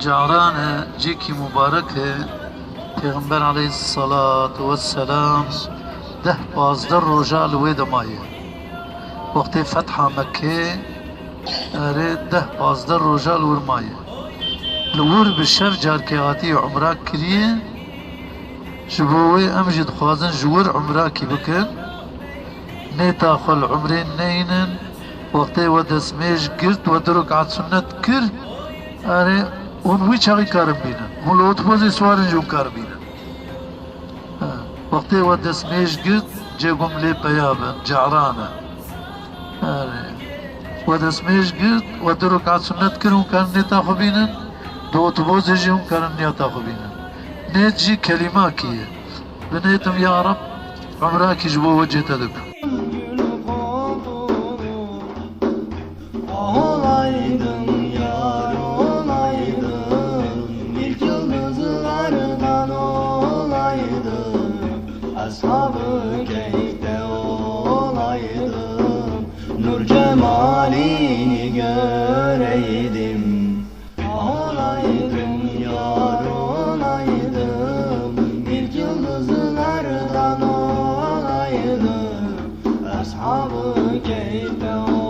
Caran ceki mübarek Peygamber aleyhissalatu vesselam ده پازده روژا لوی دمایه وقتی فتح مکه اره ده پازده روژا لور مایه لور بشف جار که آتی عمره کریه جبوه امجد خوازن جور عمره کی بکن نیتا خل عمرین نینن وقتی و دسمیش گرد و درکعت سنت کر اره onvuy karım bina. Mula otbozi suarın jom karım bina. Vakti ve desmej git cegum le peyaben, ca'rana. Ve desmej git ve duruk at sünnet kirun karni tahu bina. Do otbozi jom karni tahu bina. Ne ci kelima kiye. Ben etim ya Rab, umra ki jbo vecih tedik. Ashab-ı keyifte olaydım Nur cemalini göreydim. Olaydım yar olaydım İlk yıldızlardan olaydım. Ashab-ı keyifte olaydım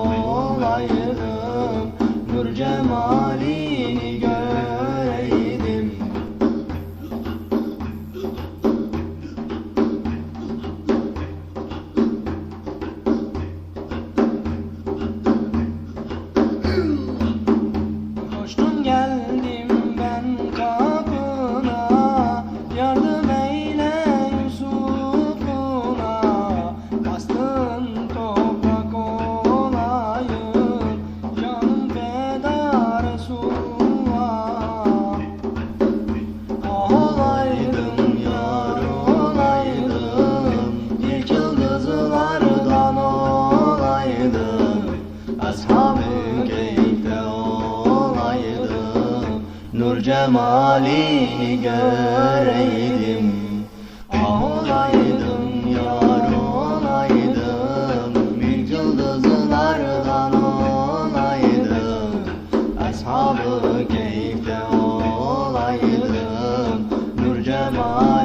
Nur cemalini göreydim. Ağlaydım yar olaydım. Bir yıldızlardan olaydım. Ashabı keyfte olaydım. Nur cemalini